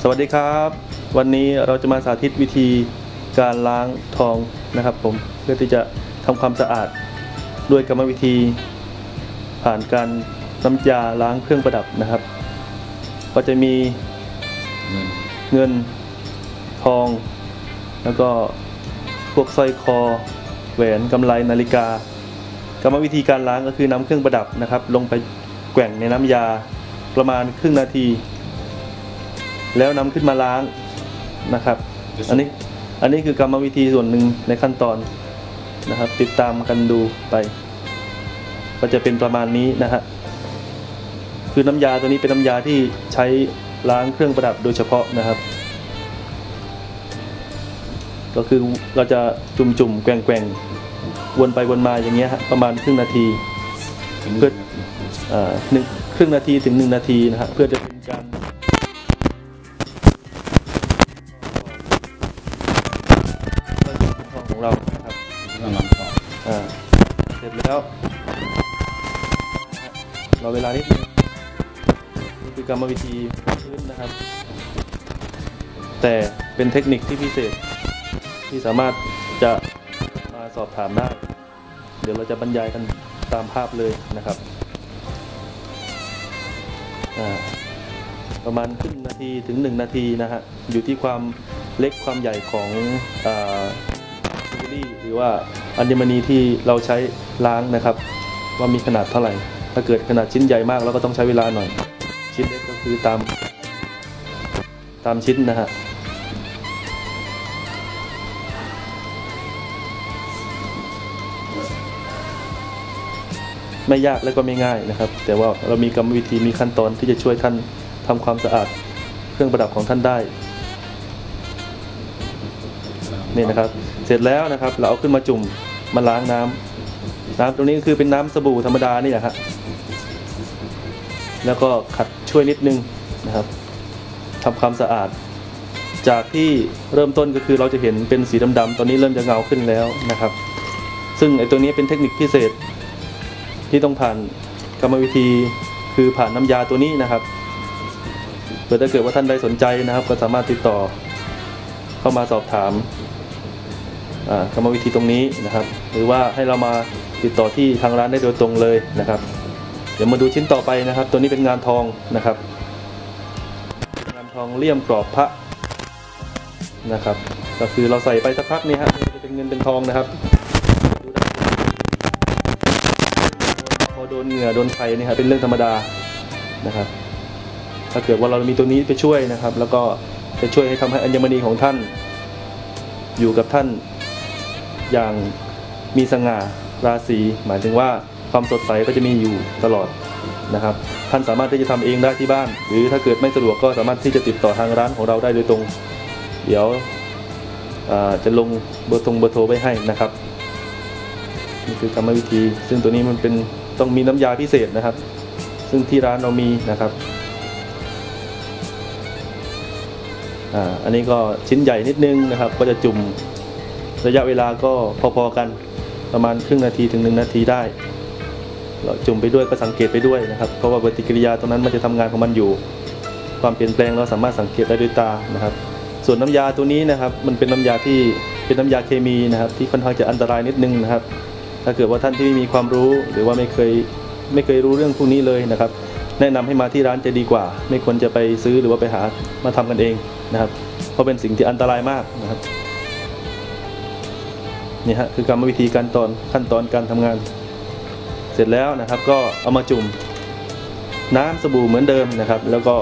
สวัสดีครับ วันนี้เราจะมาสาธิตวิธีการล้างทองนะครับผมเพื่อที่จะทำความสะอาดด้วยกรรมวิธีผ่านการน้ำยาล้างเครื่องประดับนะครับ ก็จะมีเงินเงินทอง แล้วก็พวกสร้อยคอ แหวนกำไลนาฬิกา กรรมวิธีการล้างก็คือนำเครื่องประดับนะครับ ลงไปแกว่งในน้ำยาประมาณครึ่งนาที แล้วนำขึ้นมาล้างนะครับ อันนี้อันนี้คือกรรมวิธีส่วนหนึ่งในขั้นตอนนะครับ ติดตามกันดูไป ก็จะเป็นประมาณนี้นะฮะคือน้ำยาตัวนี้เป็นน้ำยาที่ใช้ล้างเครื่องประดับโดยเฉพาะนะครับ ก็คือเราจะจุ่มๆแกว่งๆวนไปวนมาอย่างเงี้ยฮะประมาณครึ่งนาทีถึงเพื่อเอ่อหนึ่งครึ่งนาทีถึงหนึ่งนาทีนะฮะเพื่อจะเป็นการ ของเรานะครับกำลังต่ออ่าเสร็จแล้วรอเวลานิดนึงนี่คือกรรมวิธีพื้นนะครับ แต่เป็นเทคนิคที่พิเศษที่สามารถจะมาสอบถามได้ เดี๋ยวเราจะบรรยายกันตามภาพเลยนะครับอ่าประมาณครึ่งนาทีถึง 1 นาทีนะฮะ อยู่ที่ความเล็กความใหญ่ของอ่าจิ คือว่าอัญมณีที่เราใช้ล้างนะครับ ว่ามีขนาดเท่าไหร่ ถ้าเกิดขนาดชิ้นใหญ่มากเราก็ต้องใช้เวลาหน่อย ชิ้นเล็กก็คือตาม ตามชิ้นนะฮะไม่ยากและก็ไม่ง่ายนะครับ แต่ว่าเรามีกรรมวิธีมีขั้นตอนที่จะช่วยท่านทำความสะอาดเครื่องประดับของท่านได้ นี่นะครับ เสร็จแล้วนะครับ เราเอาขึ้นมาจุ่มมาล้างน้ำน้ำตรงนี้ก็คือเป็นน้ำสบู่ธรรมดานี่แหละครับแล้วก็ขัดช่วยนิดนึงนะครับทำความสะอาด จากที่เริ่มต้นก็คือเราจะเห็นเป็นสีดำๆตอนนี้เริ่มจะเงาขึ้นแล้วนะครับ ซึ่งไอ้ตัวนี้เป็นเทคนิคพิเศษที่ต้องผ่านกรรมวิธีคือผ่านน้ำยาตัวนี้นะครับเผื่อถ้าเกิดว่าท่านใดสนใจนะครับ ก็สามารถติดต่อเข้ามาสอบถาม กรรมวิธีตรงนี้นะครับ หรือว่าให้เรามาติดต่อที่ทางร้านได้โดยตรงเลยนะครับ เดี๋ยวมาดูชิ้นต่อไปนะครับ ตัวนี้เป็นงานทองนะครับ งานทองเลี่ยมกรอบพระนะครับ ก็คือเราใส่ไปสักพักนี่ฮะจะเป็นเงินเป็นทองนะครับพอโดนเหงื่อโดนไฟนี่ครับเป็นเรื่องธรรมดานะครับ ถ้าเกิดว่าเรามีตัวนี้ไปช่วยนะครับ แล้วก็จะช่วยให้ทำให้อัญมณีของท่านอยู่กับท่าน อย่างมีสง่าราศีหมายถึงว่าความสดใสก็จะมีอยู่ตลอดนะครับ ท่านสามารถที่จะทำเองได้ที่บ้าน หรือถ้าเกิดไม่สะดวกก็สามารถที่จะติดต่อทางร้านของเราได้โดยตรง เดี๋ยวจะลงเบอร์ตรงเบอร์โทรไว้ให้นะครับนี่คือกรรมวิธี ซึ่งตัวนี้มันเป็นต้องมีน้ำยาพิเศษนะครับ ซึ่งที่ร้านเรามีนะครับอ่าอันนี้ก็ชิ้นใหญ่นิดนึงนะครับ ก็จะจุ่ม ระยะเวลาก็พอๆกันประมาณครึ่งนาทีถึงหนึ่งนาทีได้ เราจุ่มไปด้วยก็สังเกตไปด้วยนะครับ เพราะว่าปฏิกิริยาตรงนั้นมันจะทำงานของมันอยู่ ความเปลี่ยนแปลงเราสามารถสังเกตได้ด้วยตานะครับ ส่วนน้ำยาตัวนี้นะครับ มันเป็นน้ำยาที่เป็นน้ำยาเคมีนะครับ ที่ค่อนข้างจะอันตรายนิดนึงนะครับ ถ้าเกิดว่าท่านที่ไม่มีความรู้หรือว่าไม่เคยไม่เคยรู้เรื่องพวกนี้เลยนะครับ แนะนำให้มาที่ร้านจะดีกว่า ไม่ควรจะไปซื้อหรือว่าไปหามาทำกันเองนะครับ เพราะเป็นสิ่งที่อันตรายมากนะครับ นี่ฮะคือกรรมวิธีการตอนขั้นตอนการทำงาน เสร็จแล้วนะครับก็เอามาจุ่มน้ำสบู่เหมือนเดิมนะครับ แล้วก็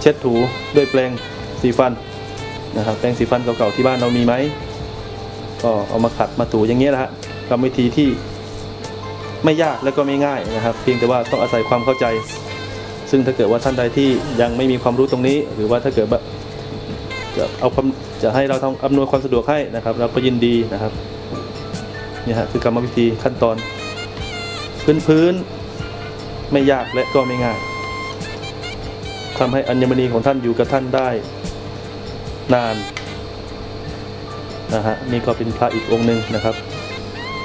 เช็ดถูด้วยแปรงสีฟันนะครับแปรงสีฟันเก่าๆที่บ้านเรามีไหมก็เอามาขัดมาถูอย่างเงี้ยนะฮะกรรมวิธีที่ไม่ยากและก็ไม่ง่ายนะครับ เพียงแต่ว่าต้องอาศัยความเข้าใจ ซึ่งถ้าเกิดว่าท่านใดที่ยังไม่มีความรู้ตรงนี้ หรือว่าถ้าเกิด จะเอาความจะให้เราทำอำนวยความสะดวกให้นะครับ เราก็ยินดีนะครับนี่ฮะคือกรรมวิธีขั้นตอน พื้นพื้นๆไม่ยากและก็ไม่ง่ายทำให้อัญมณีของท่านอยู่กับท่านได้นานนะฮะนี่ก็เป็นพระอีกองค์หนึ่งนะครับ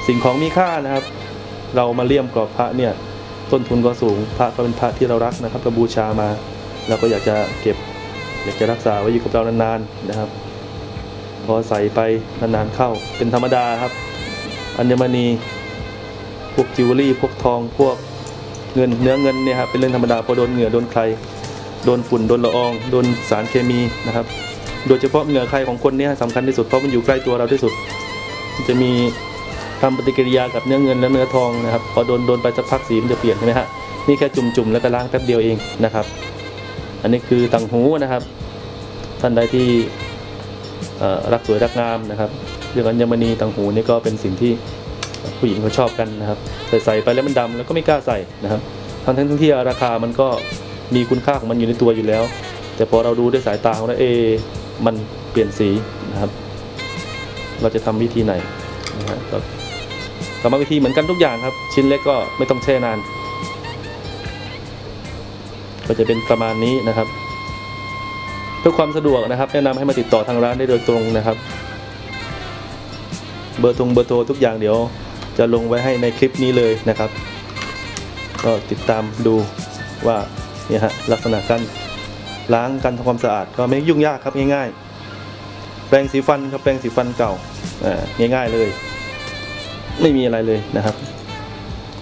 สิ่งของมีค่านะครับ เรามาเลี่ยมกรอบพระเนี่ยต้นทุนก็สูง พระก็เป็นพระที่เรารักนะครับก็บูชามา เราก็อยากจะเก็บ อยากจะรักษาไว้อยู่กับเรานานๆนะครับ พอใส่ไปนานๆเข้าเป็นธรรมดาครับ อัญมณีพวกจิวเวลรี่พวกทองพวกเงินเนื้อเงินเนี่ยครับเป็นเรื่องธรรมดาพอโดนเหงื่อโดนใคร โดนฝุ่นโดนละออง โดนสารเคมีนะครับ โดยเฉพาะเหงื่อใครของคนเนี้สำคัญที่สุดเพราะมันอยู่ใกล้ตัวเราที่สุด จะมีทำปฏิกิริยากับเนื้อเงินและเนื้อทองนะครับพอโดนโดนไปสักพักสีมันจะเปลี่ยนใช่ไหมฮะนี่แค่จุ่มๆแล้วก็ล้างแป๊บเดียวเองนะครับ อันนี้คือต่างหูนะครับ ท่านใดที่รักสวยรักงามนะครับเรื่องอัญมณีต่างหูนี่ก็เป็นสิ่งที่ผู้หญิงเขาชอบกันนะครับใส่ใส่ไปแล้วมันดำแล้วก็ไม่กล้าใส่นะครับทั้งทั้งที่ราคามันก็มีคุณค่าของมันอยู่ในตัวอยู่แล้ว แต่พอเราดูด้วยสายตาของเราเอ มันเปลี่ยนสีนะครับ เราจะทำวิธีไหนนะฮะกรรมวิธีเหมือนกันทุกอย่างครับ ชิ้นเล็กก็ไม่ต้องแช่นาน ก็จะเป็นประมาณนี้นะครับ เพื่อความสะดวกนะครับ แนะนำให้มาติดต่อทางร้านได้โดยตรงนะครับ เบอร์ตรงเบอร์โทรทุกอย่างเดี๋ยวจะลงไว้ให้ในคลิปนี้เลยนะครับ ก็ติดตามดูว่าเนี่ยฮะลักษณะการล้างการทำความสะอาดก็ไม่ยุ่งยากครับง่าย ๆ แปรงสีฟันครับแปรงสีฟันเก่าอ่าง่ายๆเลย ไม่มีอะไรเลยนะครับ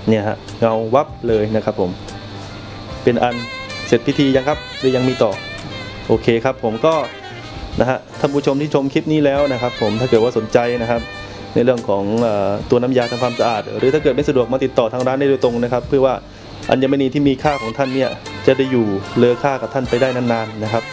เนี่ยฮะเงาวับเลยนะครับผม เป็นอัน ร็จพิธียังครับหรือยังมีต่อโอเคครับผมก็นะฮะท่านผู้ชมที่ชมคลิปนี้แล้วนะครับ ผมถ้าเกิดว่าสนใจนะครับ ในเรื่องของอตัวน้ำยาทำความสะอาด หรือถ้าเกิดไม่สะดวกมาติดต่อทางร้านได้โดยตรงนะครับ เพื่อว่าอัญมณีที่มีค่าของท่านเนี่ยจะได้อยู่เลอค่ากับท่านไปได้นานๆนะครับ